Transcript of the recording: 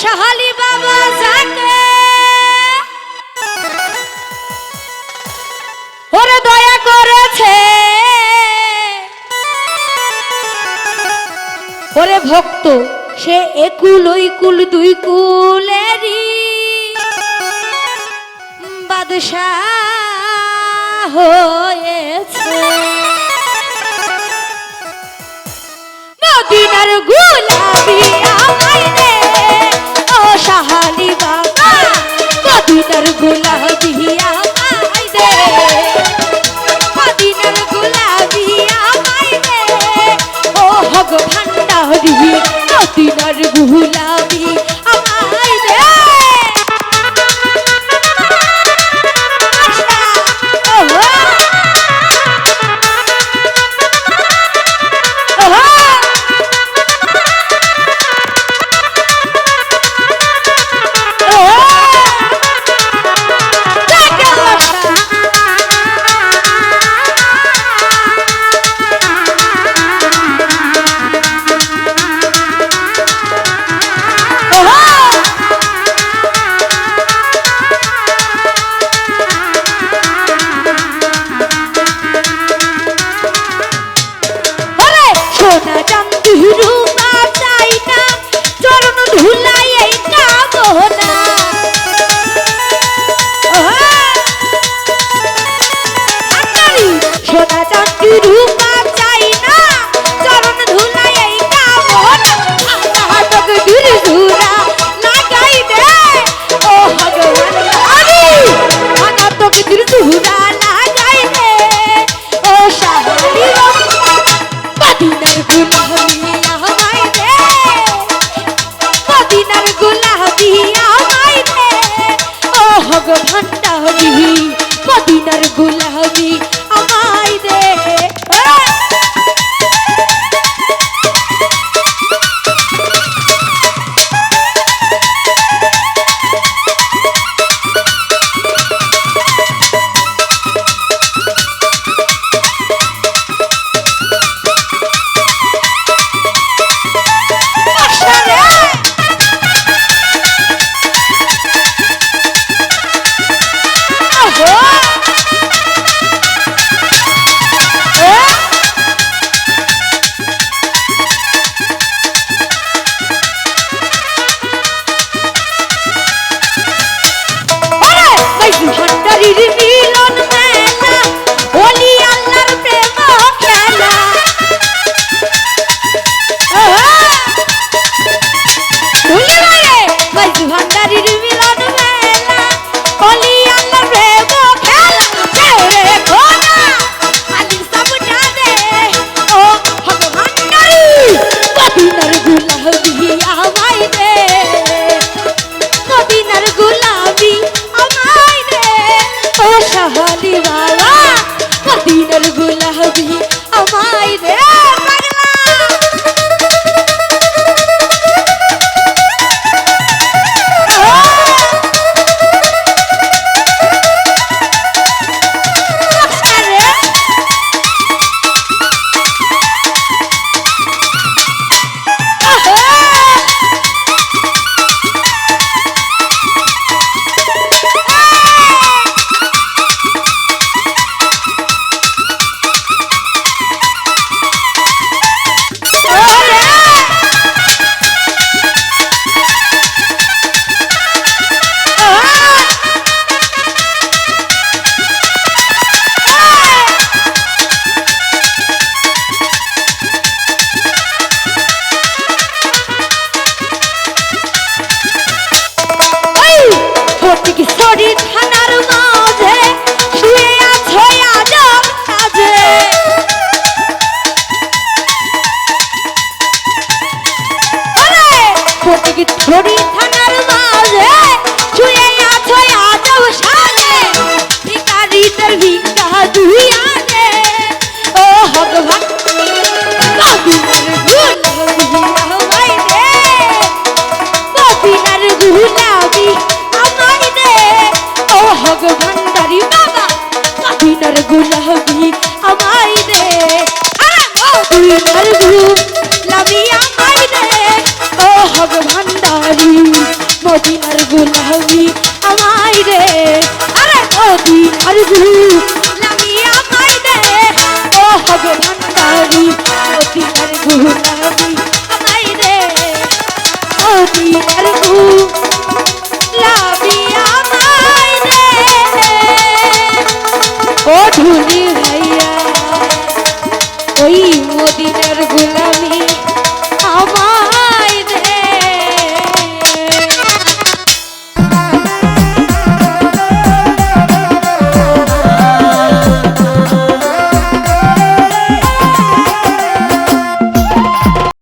শাহালি বাবা যাকে। ওরে দয়া করেছে। ওরে ভক্ত, সে একুল ওই কুল দুই কুলেরি বাদশাহ হয়েছে। মদিনার ভান্ডারি নদীনার গুহলা ঠান্ডা হবি মদিনার গুলাবি। পারবি লাগিয়া মাইনে ও হবে ভান্ডারি অতিকার গুরু নামি মাইনে অতিকার গুরু